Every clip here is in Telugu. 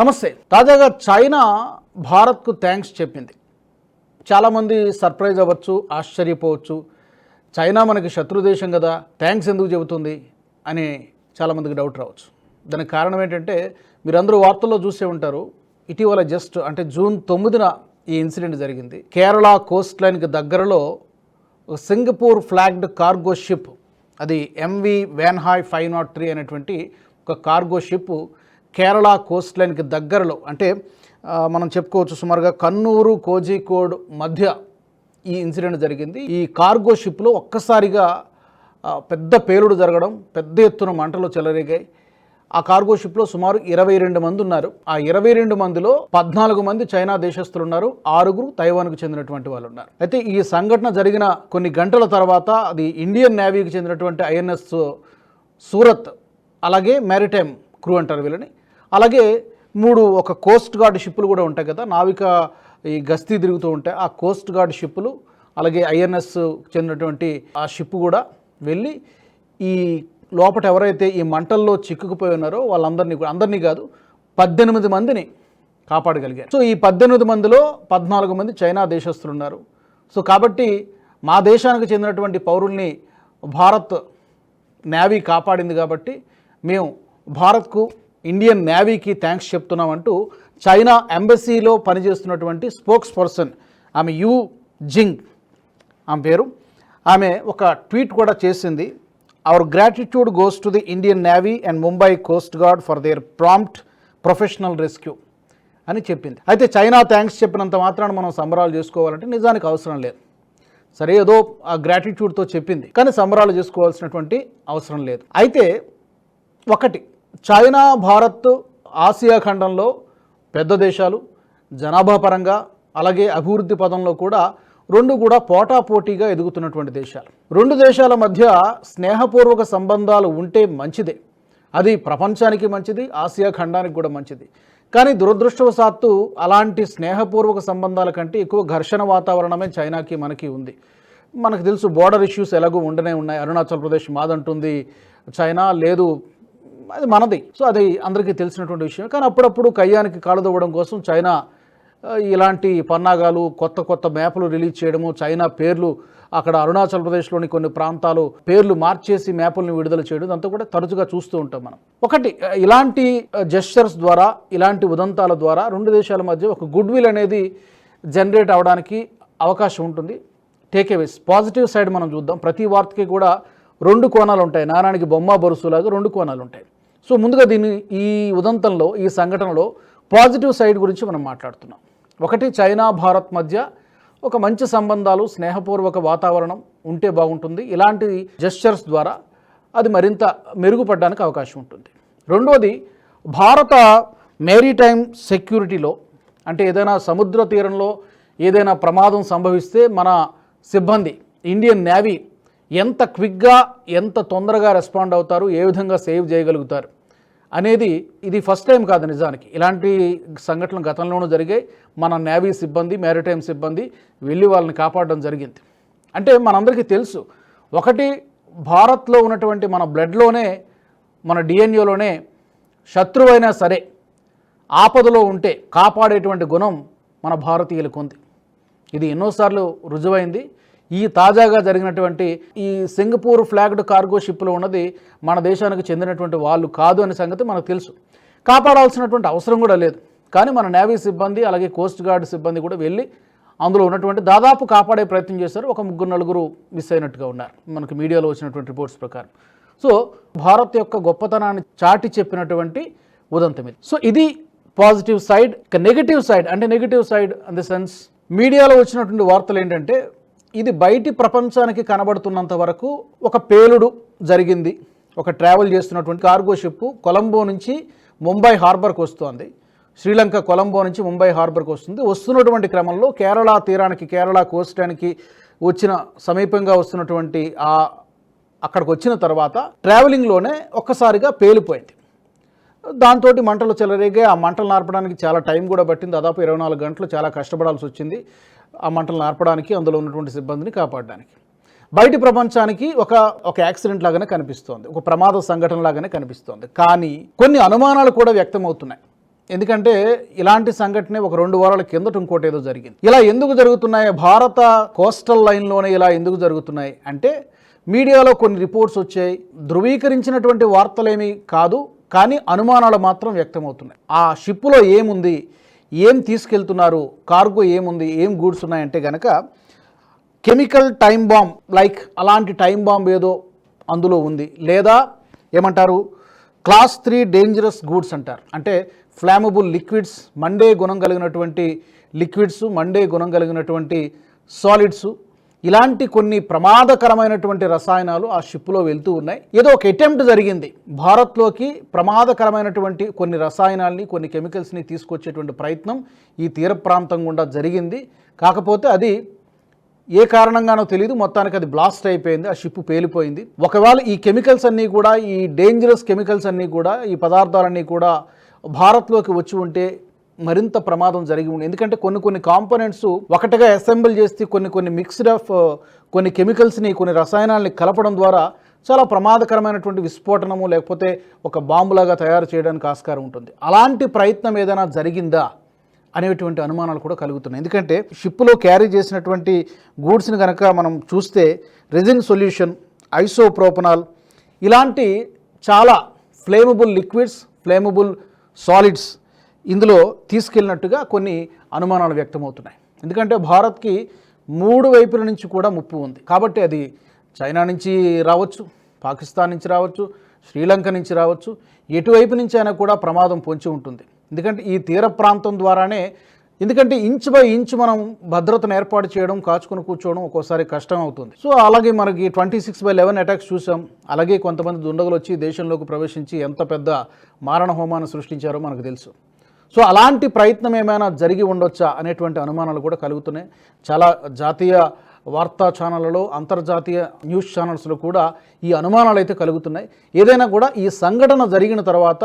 నమస్తే. తాజాగా చైనా భారత్కు థ్యాంక్స్ చెప్పింది. చాలామంది సర్ప్రైజ్ అవ్వచ్చు ఆశ్చర్యపోవచ్చు. చైనా మనకి శత్రు దేశం కదా థ్యాంక్స్ ఎందుకు చెబుతుంది అని చాలామందికి డౌట్ రావచ్చు. దానికి కారణం ఏంటంటే మీరందరూ వార్తల్లో చూసే ఉంటారు ఇటీవల జస్ట్ అంటే జూన్ తొమ్మిదిన ఈ ఇన్సిడెంట్ జరిగింది. కేరళ కోస్ట్ లైన్కి దగ్గరలో ఒక సింగపూర్ ఫ్లాగ్డ్ కార్గో షిప్ అది MV Wan Hai five nought three అనేటువంటి ఒక కార్గో షిప్ కేరళ కోస్ట్ లైన్కి దగ్గరలో అంటే మనం చెప్పుకోవచ్చు సుమారుగా కన్నూరు కోజికోడ్ మధ్య ఈ ఇన్సిడెంట్ జరిగింది. ఈ కార్గో షిప్లో ఒక్కసారిగా పెద్ద పేలుడు జరగడం పెద్ద ఎత్తున మంటలు చెలరేగాయి. ఆ కార్గో షిప్లో సుమారు ఇరవై రెండు మంది ఉన్నారు. ఆ ఇరవై రెండు మందిలో పద్నాలుగు మంది చైనా దేశస్తులు ఉన్నారు. ఆరుగురు తైవాన్కు చెందినటువంటి వాళ్ళు ఉన్నారు. అయితే ఈ సంఘటన జరిగిన కొన్ని గంటల తర్వాత అది ఇండియన్ నేవీకి చెందినటువంటి ఐఎన్ఎస్ సూరత్ అలాగే మ్యారిటైమ్ క్రూ అంటారు వీళ్ళని. అలాగే మూడు ఒక కోస్ట్ గార్డ్ షిప్పులు కూడా ఉంటాయి కదా నావిక ఈ గస్తీ తిరుగుతూ ఉంటాయి. ఆ కోస్ట్ గార్డ్ షిప్పులు అలాగే ఐఎన్ఎస్ చెందినటువంటి ఆ షిప్ కూడా వెళ్ళి ఈ లోపట ఎవరైతే ఈ మంటల్లో చిక్కుకుపోయి ఉన్నారో వాళ్ళందరినీ కూడా అందరినీ కాదు పద్దెనిమిది మందిని కాపాడగలిగారు. సో ఈ పద్దెనిమిది మందిలో పద్నాలుగు మంది చైనా దేశస్తులు ఉన్నారు. సో కాబట్టి మా దేశానికి చెందినటువంటి పౌరుల్ని భారత్ నేవీ కాపాడింది కాబట్టి మేము భారత్కు ఇండియన్ నేవీకి థ్యాంక్స్ చెప్తున్నామంటూ చైనా ఎంబసీలో పనిచేస్తున్నటువంటి స్పోక్స్ పర్సన్ ఆమె యూ జింగ్. ఆమె పేరు. ఆమె ఒక ట్వీట్ కూడా చేసింది. Our gratitude goes to the Indian navy and Mumbai coast guard for their prompt professional rescue అని చెప్పింది. అయితే చైనా థ్యాంక్స్ చెప్పినంత మాత్రాన మనం సంబరాలు చేసుకోవాలంటే నిజానికి అవసరం లేదు. సరే ఏదో ఆ గ్రాటిట్యూడ్తో చెప్పింది కానీ సంబరాలు చేసుకోవాల్సినటువంటి అవసరం లేదు. అయితే ఒకటి చైనా భారత్ ఆసియా ఖండంలో పెద్ద దేశాలు జనాభా పరంగా అలాగే అభివృద్ధి పదంలో కూడా రెండు కూడా పోటాపోటీగా ఎదుగుతున్నటువంటి దేశాలు. రెండు దేశాల మధ్య స్నేహపూర్వక సంబంధాలు ఉంటే మంచిదే. అది ప్రపంచానికి మంచిది ఆసియా ఖండానికి కూడా మంచిది. కానీ దురదృష్టవశాత్తు అలాంటి స్నేహపూర్వక సంబంధాల కంటే ఎక్కువ ఘర్షణ వాతావరణమే చైనాకి మనకి ఉంది. మనకు తెలుసు బోర్డర్ ఇష్యూస్ ఎలాగో ఉండనే ఉన్నాయి. అరుణాచల్ ప్రదేశ్ మాదంటుంది చైనా లేదు అది మనది. సో అది అందరికీ తెలిసినటువంటి విషయం. కానీ అప్పుడప్పుడు కయ్యానికి కాలుదవ్వడం కోసం చైనా ఇలాంటి పన్నాగాలు కొత్త కొత్త మ్యాప్లు రిలీజ్ చేయడము చైనా పేర్లు అక్కడ అరుణాచల్ ప్రదేశ్లోని కొన్ని ప్రాంతాలు పేర్లు మార్చేసి మ్యాపుల్ని విడుదల చేయడం ఇదంతా కూడా తరచుగా చూస్తూ ఉంటాం మనం. ఒకటి ఇలాంటి జెస్చర్స్ ద్వారా ఇలాంటి ఉదంతాల ద్వారా రెండు దేశాల మధ్య ఒక గుడ్ విల్ అనేది జనరేట్ అవడానికి అవకాశం ఉంటుంది. టేక్ పాజిటివ్ సైడ్ మనం చూద్దాం. ప్రతి వార్తకి కూడా రెండు కోణాలు ఉంటాయి. నారాయణకి బొమ్మ బరుసులాగా రెండు కోణాలు ఉంటాయి. సో ముందుగా దీన్ని ఈ ఉదంతంలో ఈ సంఘటనలో పాజిటివ్ సైడ్ గురించి మనం మాట్లాడుతున్నాం. ఒకటి చైనా భారత్ మధ్య ఒక మంచి సంబంధాలు స్నేహపూర్వక వాతావరణం ఉంటే బాగుంటుంది. ఇలాంటి జెస్చర్స్ ద్వారా అది మరింత మెరుగుపడడానికి అవకాశం ఉంటుంది. రెండోది భారత మేరీటైమ్ సెక్యూరిటీలో అంటే ఏదైనా సముద్ర తీరంలో ఏదైనా ప్రమాదం సంభవిస్తే మన సిబ్బంది ఇండియన్ నేవీ ఎంత క్విక్గా ఎంత తొందరగా రెస్పాండ్ అవుతారు ఏ విధంగా సేవ్ చేయగలుగుతారు అనేది ఇది ఫస్ట్ టైం కాదు నిజానికి. ఇలాంటి సంఘటనలు గతంలోనూ జరిగాయి. మన నేవీ సిబ్బంది మ్యారిటైమ్ సిబ్బంది వెళ్ళి వాళ్ళని కాపాడడం జరిగింది. అంటే మనందరికీ తెలుసు ఒకటి భారత్లో ఉన్నటువంటి మన బ్లడ్లోనే మన డిఎన్ఏలోనే శత్రువైనా సరే ఆపదలో ఉంటే కాపాడేటువంటి గుణం మన భారతీయులకు ఉంది. ఇది ఎన్నోసార్లు రుజువైంది. ఈ తాజాగా జరిగినటువంటి ఈ సింగపూర్ ఫ్లాగ్డ్ కార్గో షిప్లో ఉన్నది మన దేశానికి చెందినటువంటి వాళ్ళు కాదు అనే సంగతి మనకు తెలుసు. కాపాడాల్సినటువంటి అవసరం కూడా లేదు. కానీ మన నేవీ సిబ్బంది అలాగే కోస్ట్ గార్డ్ సిబ్బంది కూడా వెళ్ళి అందులో ఉన్నటువంటి దాదాపు కాపాడే ప్రయత్నం చేశారు. ఒక ముగ్గురు నలుగురు మిస్ అయినట్టుగా ఉన్నారు. మనకు మీడియాలో వచ్చినటువంటి రిపోర్ట్స్ ప్రకారం. సో భారత్ యొక్క గొప్పతనాన్ని చాటి చెప్పినటువంటి ఉదంతం ఇది. సో ఇది పాజిటివ్ సైడ్ ఇక నెగిటివ్ సైడ్ అంటే negative side in the sense మీడియాలో వచ్చినటువంటి వార్తలు ఏంటంటే ఇది బయటి ప్రపంచానికి కనబడుతున్నంత వరకు ఒక పేలుడు జరిగింది. ఒక ట్రావెల్ చేస్తున్నటువంటి కార్గో షిప్ కొలంబో నుంచి ముంబై హార్బర్కి వస్తోంది. శ్రీలంక కొలంబో నుంచి ముంబై హార్బర్కి వస్తుంది. వస్తున్నటువంటి క్రమంలో కేరళ తీరానికి కేరళ కోస్టానికి వచ్చిన సమీపంగా వస్తున్నటువంటి ఆ అక్కడికి వచ్చిన తర్వాత ట్రావెలింగ్లోనే ఒక్కసారిగా పేలిపోయింది. దాంతో మంటలు చెలరేగా ఆ మంటలు నార్పడానికి చాలా టైం కూడా పట్టింది. దాదాపు ఇరవై నాలుగు గంటలు చాలా కష్టపడాల్సి వచ్చింది. ఆ మంటలు ఆర్పడానికి అందులో ఉన్నటువంటి సిబ్బందిని కాపాడడానికి. బయటి ప్రపంచానికి ఒక ఒక యాక్సిడెంట్ లాగానే కనిపిస్తోంది. ఒక ప్రమాద సంఘటన లాగానే కనిపిస్తోంది. కానీ కొన్ని అనుమానాలు కూడా వ్యక్తమవుతున్నాయి. ఎందుకంటే ఇలాంటి సంఘటనే ఒక రెండు వారాల కిందట ఇంకోటి ఏదో జరిగింది. ఇలా ఎందుకు జరుగుతున్నాయి? భారత కోస్టల్ లైన్లోనే ఇలా ఎందుకు జరుగుతున్నాయి? అంటే మీడియాలో కొన్ని రిపోర్ట్స్ వచ్చాయి. ధృవీకరించినటువంటి వార్తలేమీ కాదు కానీ అనుమానాలు మాత్రం వ్యక్తమవుతున్నాయి. ఆ షిప్పులో ఏముంది? ఏం తీసుకెళ్తున్నారు? కార్గో ఏముంది? ఏం గూడ్స్ ఉన్నాయంటే కనుక కెమికల్ టైం బాంబ్ లైక్ అలాంటి టైం బాంబ్ ఏదో అందులో ఉంది. లేదా ఏమంటారు? క్లాస్ త్రీ డేంజరస్ గూడ్స్ అంటారు. అంటే ఫ్లామబుల్ లిక్విడ్స్ మండే గుణం కలిగినటువంటి లిక్విడ్స్ మండే గుణం కలిగినటువంటి సాలిడ్స్ ఇలాంటి కొన్ని ప్రమాదకరమైనటువంటి రసాయనాలు ఆ షిప్లో వెళ్తూ ఉన్నాయి. ఏదో ఒక అటెంప్ట్ జరిగింది. భారత్లోకి ప్రమాదకరమైనటువంటి కొన్ని రసాయనాల్ని కొన్ని కెమికల్స్ని తీసుకొచ్చేటువంటి ప్రయత్నం ఈ తీర ప్రాంతం గుండా జరిగింది. కాకపోతే అది ఏ కారణంగానో తెలియదు మొత్తానికి అది బ్లాస్ట్ అయిపోయింది. ఆ షిప్ పేలిపోయింది. ఒకవేళ ఈ కెమికల్స్ అన్నీ కూడా ఈ డేంజరస్ కెమికల్స్ అన్నీ కూడా ఈ పదార్థాలన్నీ కూడా భారత్లోకి వచ్చి ఉంటే మరింత ప్రమాదం జరిగి ఉంది ఎందుకంటే కొన్ని కొన్ని కాంపోనెంట్స్ ఒకటిగా అసెంబుల్ చేసి కొన్ని కొన్ని మిక్స్డ్ ఆఫ్ కొన్ని కెమికల్స్ని కొన్ని రసాయనాల్ని కలపడం ద్వారా చాలా ప్రమాదకరమైనటువంటి విస్ఫోటనము లేకపోతే ఒక బాంబులాగా తయారు చేయడానికి ఆస్కారం ఉంటుంది. అలాంటి ప్రయత్నం ఏదైనా జరిగిందా అనేటువంటి అనుమానాలు కూడా కలుగుతున్నాయి. ఎందుకంటే షిప్లో క్యారీ చేసినటువంటి గూడ్స్ని కనుక మనం చూస్తే రెజిన్ సొల్యూషన్ ఐసోప్రోపనాల్ ఇలాంటి చాలా ఫ్లేమబుల్ లిక్విడ్స్ ఫ్లేమబుల్ సాలిడ్స్ ఇందులో తీసుకెళ్ళినట్టుగా కొన్ని అనుమానాలు వ్యక్తమవుతున్నాయి. ఎందుకంటే భారత్కి మూడు వైపుల నుంచి కూడా ముప్పు ఉంది. కాబట్టి అది చైనా నుంచి రావచ్చు పాకిస్తాన్ నుంచి రావచ్చు శ్రీలంక నుంచి రావచ్చు ఎటువైపు నుంచి అయినా కూడా ప్రమాదం పొంచి ఉంటుంది. ఎందుకంటే ఈ తీర ప్రాంతం ద్వారానే ఎందుకంటే ఇంచ్ బై ఇంచ్ మనం భద్రతను ఏర్పాటు చేయడం కాచుకొని కూర్చోవడం ఒక్కోసారి కష్టం అవుతుంది. సో అలాగే మనకి twenty six by eleven attacks చూసాం. అలాగే కొంతమంది దుండగులు వచ్చి దేశంలోకి ప్రవేశించి ఎంత పెద్ద మారణ హోమాన్ని సృష్టించారో మనకు తెలుసు. సో అలాంటి ప్రయత్నం ఏమైనా జరిగి ఉండొచ్చా అనేటువంటి అనుమానాలు కూడా కలుగుతున్నాయి. చాలా జాతీయ వార్తా ఛానళ్ళలో అంతర్జాతీయ న్యూస్ ఛానల్స్లో కూడా ఈ అనుమానాలు అయితే కలుగుతున్నాయి. ఏదైనా కూడా ఈ సంఘటన జరిగిన తర్వాత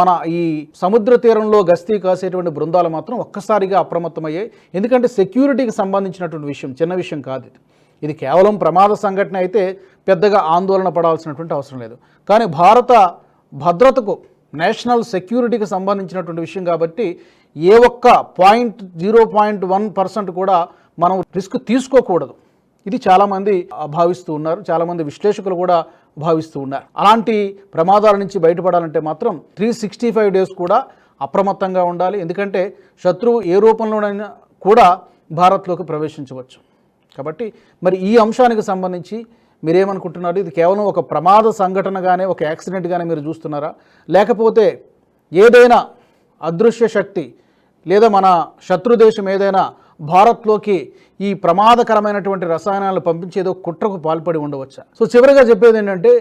మన ఈ సముద్ర తీరంలో గస్తీ కాసేటువంటి బృందాలు మాత్రం ఒక్కసారిగా అప్రమత్తమయ్యాయి. ఎందుకంటే సెక్యూరిటీకి సంబంధించినటువంటి విషయం చిన్న విషయం కాదు ఇది. ఇది కేవలం ప్రమాద సంఘటన అయితే పెద్దగా ఆందోళన పడాల్సినటువంటి అవసరం లేదు. కానీ భారత భద్రతకు నేషనల్ సెక్యూరిటీకి సంబంధించినటువంటి విషయం కాబట్టి ఏ ఒక్క point zero point one percent కూడా మనం రిస్క్ తీసుకోకూడదు. ఇది చాలామంది భావిస్తూ ఉన్నారు. చాలామంది విశ్లేషకులు కూడా భావిస్తూ ఉన్నారు. అలాంటి ప్రమాదాల నుంచి బయటపడాలంటే మాత్రం త్రీ సిక్స్టీ ఫైవ్ డేస్ కూడా అప్రమత్తంగా ఉండాలి. ఎందుకంటే శత్రువు ఏ రూపంలోనైనా కూడా భారత్లోకి ప్రవేశించవచ్చు. కాబట్టి మరి ఈ అంశానికి సంబంధించి మీరేమనుకుంటున్నారు? ఇది కేవలం ఒక ప్రమాద సంఘటనగానే ఒక యాక్సిడెంట్గానే మీరు చూస్తున్నారా? లేకపోతే ఏదైనా అదృశ్య శక్తి లేదా మన శత్రు దేశం ఏదైనా భారత్లోకి ఈ ప్రమాదకరమైనటువంటి రసాయనాలను పంపించేదో కుట్రకు పాల్పడి ఉండవచ్చా? సో చివరిగా చెప్పేది ఏంటంటే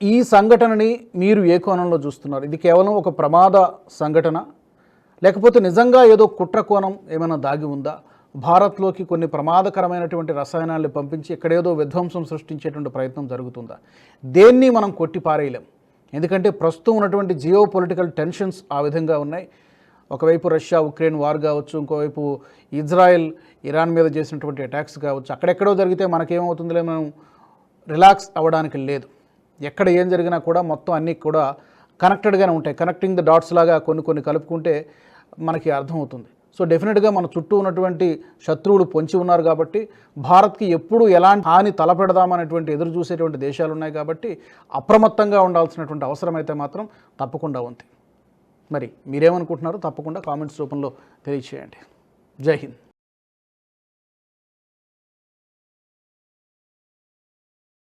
ఈ సంఘటనని మీరు ఏ కోణంలో చూస్తున్నారు? ఇది కేవలం ఒక ప్రమాద సంఘటన? లేకపోతే నిజంగా ఏదో కుట్ర కోణం ఏమైనా దాగి ఉందా? భారత్లోకి కొన్ని ప్రమాదకరమైనటువంటి రసాయనాల్ని పంపించి ఎక్కడేదో విధ్వంసం సృష్టించేటువంటి ప్రయత్నం జరుగుతుందా? దేన్ని మనం కొట్టి పారేయలేం ఎందుకంటే ప్రస్తుతం ఉన్నటువంటి జియో పొలిటికల్ టెన్షన్స్ ఆ విధంగా ఉన్నాయి. ఒకవైపు రష్యా ఉక్రెయిన్ వార్ కావచ్చు ఇంకోవైపు ఇజ్రాయెల్ ఇరాన్ మీద చేసినటువంటి అటాక్స్ కావచ్చు అక్కడెక్కడో జరిగితే మనకేమవుతుందిలే మనం రిలాక్స్ అవ్వడానికి లేదు. ఎక్కడ ఏం జరిగినా కూడా మొత్తం అన్నీ కూడా కనెక్టెడ్గానే ఉంటాయి. కనెక్టింగ్ ద డాట్స్ లాగా కొన్ని కొన్ని కలుపుకుంటే మనకి అర్థమవుతుంది. సో డెఫినెట్గా మన చుట్టూ ఉన్నటువంటి శత్రువులు పొంచి ఉన్నారు కాబట్టి భారత్కి ఎప్పుడు ఎలాంటి హాని తలపెడదామనేటువంటి ఎదురు చూసేటువంటి దేశాలు ఉన్నాయి కాబట్టి అప్రమత్తంగా ఉండాల్సినటువంటి అవసరం అయితే మాత్రం తప్పకుండా ఉంది. మరి మీరేమనుకుంటున్నారో తప్పకుండా కామెంట్స్ రూపంలో తెలియచేయండి. జై హింద్.